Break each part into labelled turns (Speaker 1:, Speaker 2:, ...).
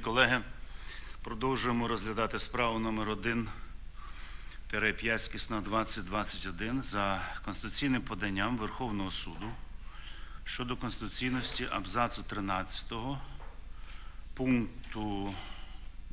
Speaker 1: колеги, продовжуємо розглядати справу номер 1 5 скісна 2021 за конституційним поданням Верховного суду щодо конституційності абзацу 13 пункту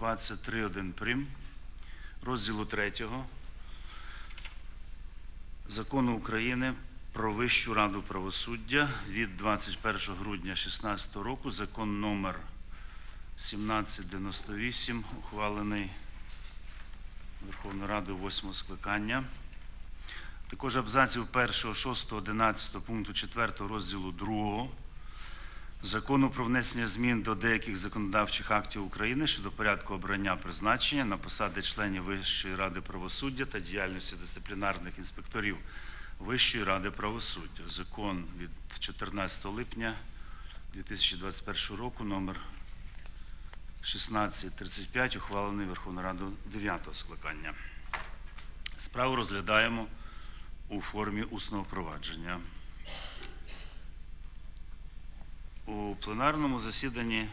Speaker 1: 23.1 прим. розділу 3 Закону України про Вищу раду правосуддя від 21 грудня 2016 року, закон номер 1798, ухвалений Верховною Радою 8 скликання. Також абзаців 1, 6, 11 пункту 4 розділу 2 Закону про внесення змін до деяких законодавчих актів України щодо порядку обрання призначення на посади членів Вищої ради правосуддя та діяльності дисциплінарних інспекторів Вищої ради правосуддя. Закон від 14 липня 2021 року номер 1635, ухвалений Верховною Радою 9 скликання. Справу розглядаємо у формі усного провадження. У пленарному засіданні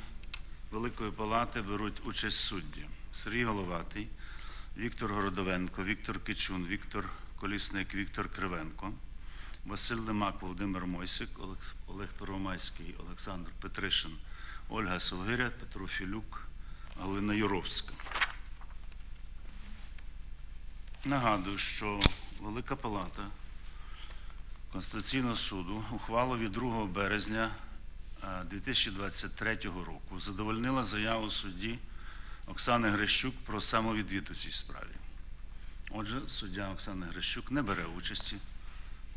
Speaker 1: Великої Палати беруть участь судді Сергій Головатий, Віктор Городовенко, Віктор Кичун, Віктор Колісник, Віктор Кривенко, Василь Лимак, Володимир Мойсик, Олег Первомайський, Олександр Петришин, Ольга Совгиря, Петро Філюк, Галина Юровська. Нагадую, що Велика Палата Конституційного суду ухвалу від 2 березня е, 2023 року задовольнила заяву судді Оксани Грищук про самовідвід у цій справі. Отже, суддя Оксана Грищук не бере участі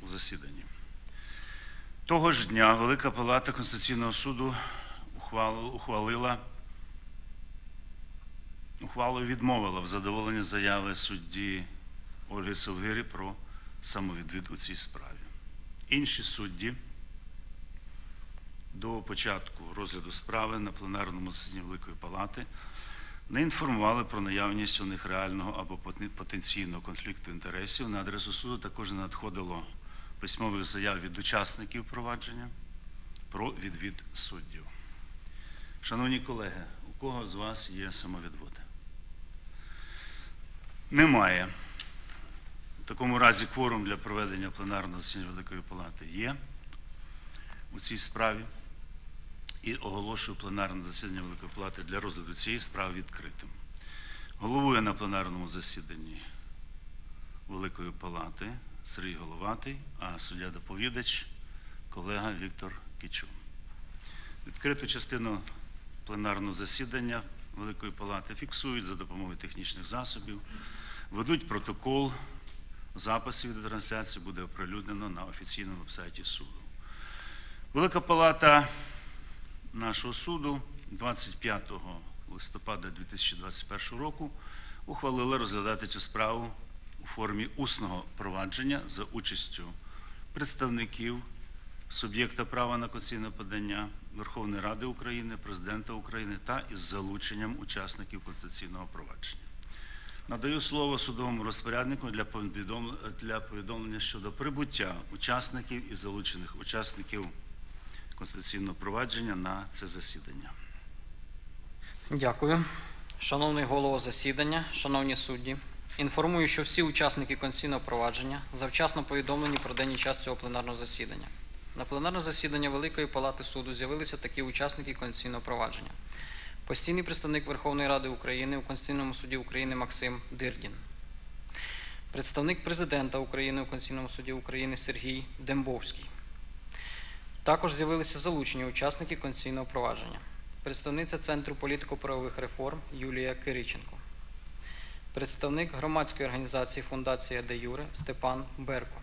Speaker 1: у засіданні. Того ж дня Велика Палата Конституційного суду ухвалила ухвалою відмовила в задоволенні заяви судді Ольги Совгирі про самовідвід у цій справі. Інші судді до початку розгляду справи на пленарному засіданні Великої Палати не інформували про наявність у них реального або потенційного конфлікту інтересів. На адресу суду також не надходило письмових заяв від учасників провадження про відвід суддів. Шановні колеги, у кого з вас є самовідводи? Немає. В такому разі кворум для проведення пленарного засідання Великої Палати є у цій справі. І оголошую пленарне засідання Великої Палати для розгляду цієї справи відкритим. Головує на пленарному засіданні Великої Палати Сергій Головатий, а суддя-доповідач колега Віктор Кічун. Відкриту частину пленарного засідання Великої Палати фіксують за допомогою технічних засобів, ведуть протокол, запис від трансляції буде оприлюднено на офіційному сайті суду. Велика Палата нашого суду 25 листопада 2021 року ухвалила розглядати цю справу у формі усного провадження за участю представників суб'єкта права на конституційне подання Верховної Ради України, Президента України та із залученням учасників конституційного провадження. Надаю слово судовому розпоряднику для повідом- для повідомлення щодо прибуття учасників і залучених учасників конституційного провадження на це засідання.
Speaker 2: Дякую. Шановний голово засідання, шановні судді, інформую, що всі учасники конституційного провадження завчасно повідомлені про день і час цього пленарного засідання. На пленарне засідання Великої Палати суду з'явилися такі учасники конституційного провадження. Постійний представник Верховної Ради України у Конституційному суді України Максим Дирдін. Представник президента України у Конституційному суді України Сергій Дембовський. Також з'явилися залучені учасники конституційного провадження. Представниця Центру політико-правових реформ Юлія Кириченко. представник громадської організації Фундація Де Юре Степан Берко,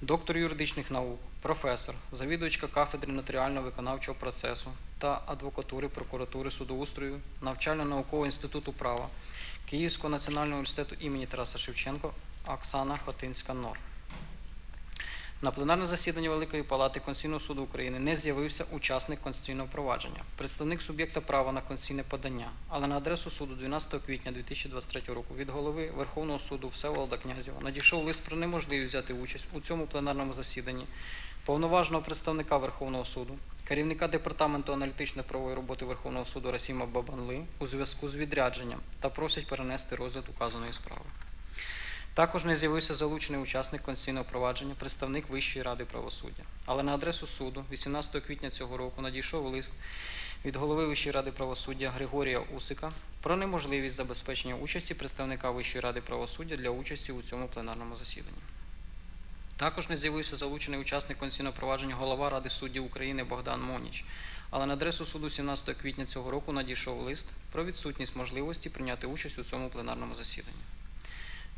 Speaker 2: доктор юридичних наук, професор, завідувачка кафедри нотаріально-виконавчого процесу та адвокатури прокуратури судоустрою навчально-наукового інституту права Київського національного університету імені Тараса Шевченко Оксана Хотинська-Нор. На пленарне засідання Великої Палати Конституційного суду України не з'явився учасник конституційного провадження, представник суб'єкта права на конституційне подання, але на адресу суду 12 квітня 2023 року від голови Верховного суду Всеволода Князєва надійшов лист про неможливість взяти участь у цьому пленарному засіданні повноважного представника Верховного суду, керівника департаменту аналітичної правової роботи Верховного суду Расіма Бабанли у зв'язку з відрядженням та просять перенести розгляд указаної справи. Також не з'явився залучений учасник конституційного провадження, представник Вищої ради правосуддя. Але на адресу суду 18 квітня цього року надійшов лист від голови Вищої ради правосуддя Григорія Усика про неможливість забезпечення участі представника Вищої ради правосуддя для участі у цьому пленарному засіданні. Також не з'явився залучений учасник конституційного провадження голова Ради суддів України Богдан Моніч. Але на адресу суду 17 квітня цього року надійшов лист про відсутність можливості прийняти участь у цьому пленарному засіданні.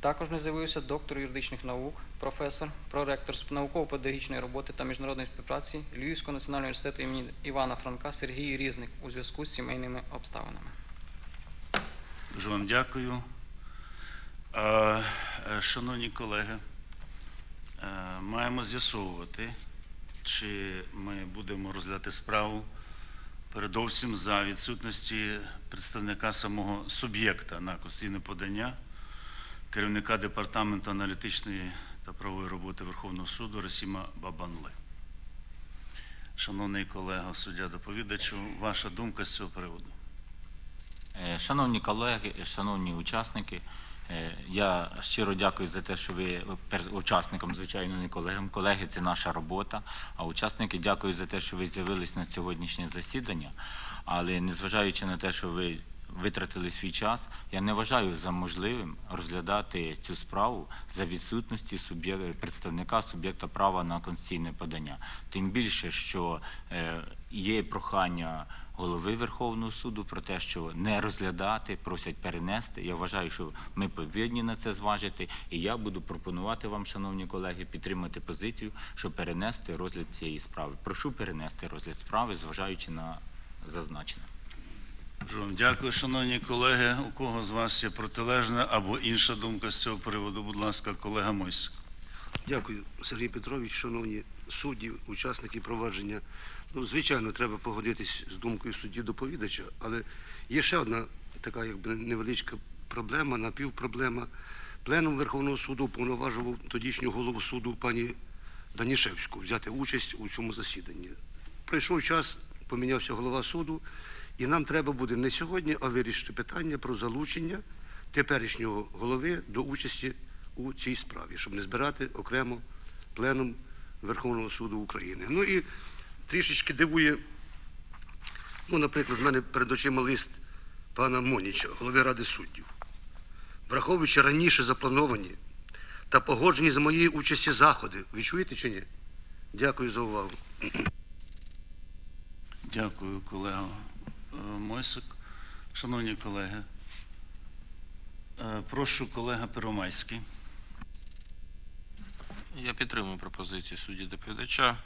Speaker 2: Також не з'явився доктор юридичних наук, професор, проректор з науково-педагогічної роботи та міжнародної співпраці Львівського національного університету імені Івана Франка Сергій Різник у зв'язку з сімейними обставинами.
Speaker 1: Дуже вам дякую. Е, Шановні колеги, маємо з'ясовувати, чи ми будемо розглядати справу передовсім за відсутності представника самого суб'єкта на конституційне подання, керівника департаменту аналітичної та правової роботи Верховного суду Расіма Бабанли. Шановний колега суддя доповідачу, ваша думка з цього приводу?
Speaker 3: Е, Шановні колеги, шановні учасники, е, я щиро дякую за те, що ви учасникам, звичайно, не колегам. Колеги, це наша робота. А учасники, дякую за те, що ви з'явились на сьогоднішнє засідання. Але незважаючи на те, що ви витратили свій час, я не вважаю за можливим розглядати цю справу за відсутності представника суб'єкта права на конституційне подання. Тим більше, що е, є прохання голови Верховного суду про те, що не розглядати, просять перенести. Я вважаю, що ми повинні на це зважити, і я буду пропонувати вам, шановні колеги, підтримати позицію, щоб перенести розгляд цієї справи. Прошу перенести розгляд справи, зважаючи на зазначене.
Speaker 1: Дякую, шановні колеги. У кого з вас є протилежна або інша думка з цього приводу? Будь ласка, колега Мойсик.
Speaker 4: Дякую, Сергій Петрович, шановні судді, учасники провадження. Ну, звичайно, треба погодитись з думкою судді доповідача, але є ще одна така якби невеличка проблема, напівпроблема. Пленум Верховного суду повноважував тодішню голову суду пані Данішевську взяти участь у цьому засіданні. Пройшов час, помінявся голова суду, і нам треба буде не сьогодні, а вирішити питання про залучення теперішнього голови до участі у цій справі, щоб не збирати окремо пленум Верховного суду України. Ну і трішечки дивує, ну, наприклад, в мене перед очима лист пана Моніча, голови Ради суддів. Враховуючи раніше заплановані та погоджені за моєї участі заходи. Ви чуєте чи ні? Дякую за увагу.
Speaker 1: Дякую, колега е, Мойсик. Шановні колеги, е, прошу колега Первомайський.
Speaker 5: Я підтримую пропозиції судді доповідача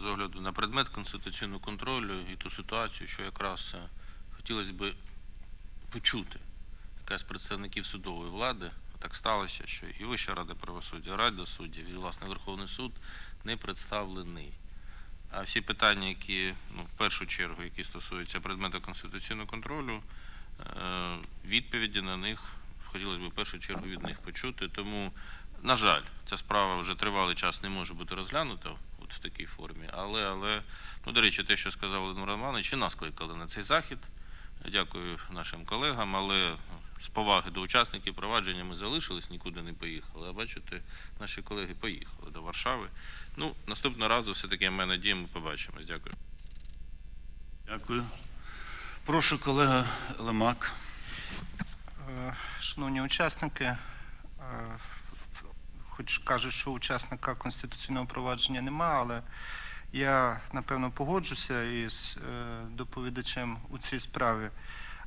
Speaker 5: з огляду на предмет конституційного контролю і ту ситуацію, що якраз е, хотілося б почути якраз представників судової влади. Так сталося, що і Вища рада правосуддя, Рада суддів, і власне Верховний суд не представлений. А всі питання, які ну, в першу чергу, які стосуються предмету конституційного контролю, е, відповіді на них хотілося б в першу чергу від них почути. Тому, на жаль, ця справа вже тривалий час не може бути розглянута от в такій формі. Але, але ну, до речі, те, що сказав Володимир Романович, і нас кликали на цей захід. Дякую нашим колегам, але з поваги до учасників провадження ми залишились, нікуди не поїхали. А бачите, наші колеги поїхали до Варшави. Ну, наступного разу все-таки ми надіємо, ми побачимось. Дякую.
Speaker 1: Дякую. Прошу колега Лемак.
Speaker 6: Е, Шановні учасники, е, в- хоч кажуть, що учасника конституційного провадження нема, але я напевно погоджуся із е, доповідачем у цій справі.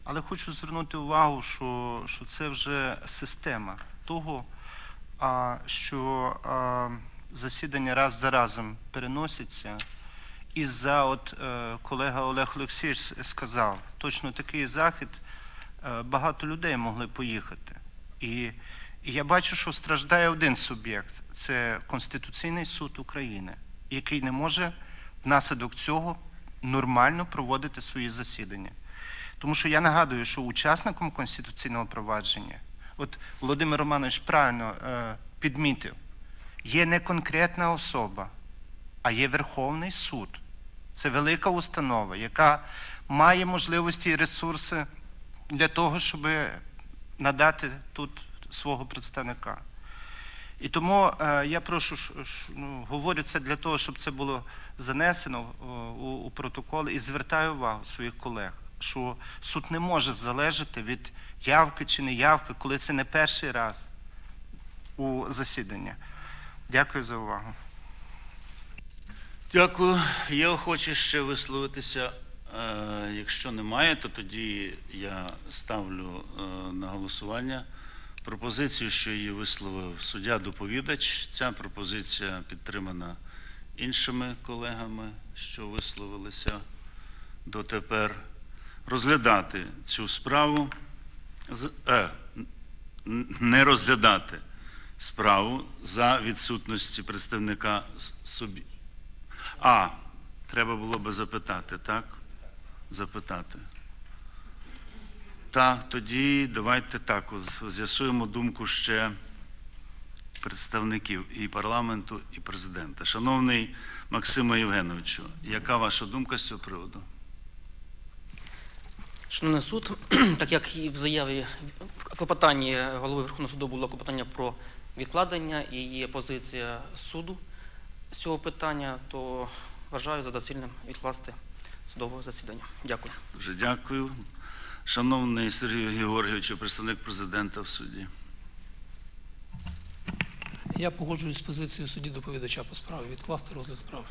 Speaker 6: Але хочу звернути увагу, що, що це вже система того, а, що а, засідання раз за разом переноситься. І за от е, колега Олег Олексійович сказав, точно такий захід е, багато людей могли поїхати. І, і я бачу, що страждає один суб'єкт це Конституційний суд України, який не може внаслідок цього нормально проводити свої засідання. Тому що я нагадую, що учасником конституційного провадження, от Володимир Романович правильно е, підмітив, є не конкретна особа, а є Верховний суд. Це велика установа, яка має можливості і ресурси для того, щоб надати тут свого представника. І тому е, я прошу, ну, говорю це для того, щоб це було занесено о, у, у протокол і звертаю увагу своїх колег, що суд не може залежати від явки чи неявки, коли це не перший раз у засіданні. Дякую за увагу.
Speaker 1: Дякую. Є охочі ще висловитися. Е, Якщо немає, то тоді я ставлю е, на голосування пропозицію, що її висловив суддя-доповідач. Ця пропозиція підтримана іншими колегами, що висловилися дотепер. Розглядати цю справу, е, не розглядати справу за відсутності представника с- А, треба було би запитати, так? Запитати. Так, тоді давайте так, з'ясуємо думку ще представників і парламенту, і президента. Шановний Максиме Євгеновичу, яка ваша думка з цього приводу?
Speaker 7: Шановний суд, так як і в заяві в клопотанні голови Верховного суду було клопотання про відкладення і є позиція суду з цього питання, то вважаю за доцільним відкласти судове засідання. Дякую.
Speaker 1: Дуже дякую. Шановний Сергій Георгійович, представник президента в суді.
Speaker 8: Я погоджуюсь з позицією судді доповідача по справі відкласти розгляд справи.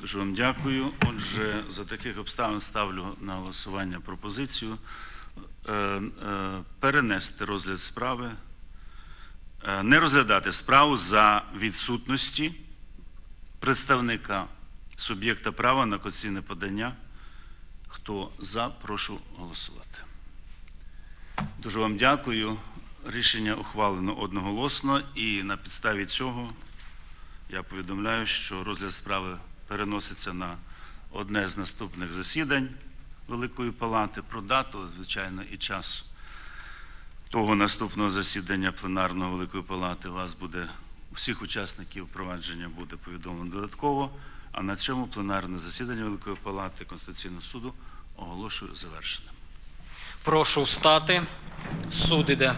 Speaker 1: Дуже вам дякую. Отже, за таких обставин ставлю на голосування пропозицію е, е, перенести розгляд справи, е, не розглядати справу за відсутності представника суб'єкта права на конституційне подання. Хто за, прошу голосувати. Дуже вам дякую. Рішення ухвалено одноголосно, і на підставі цього я повідомляю, що розгляд справи переноситься на одне з наступних засідань Великої Палати. Про дату, звичайно, і час того наступного засідання пленарного Великої Палати вас буде, усіх учасників провадження буде повідомлено додатково. А на цьому пленарне засідання Великої Палати Конституційного суду оголошую завершеним.
Speaker 2: Прошу встати. Суд іде.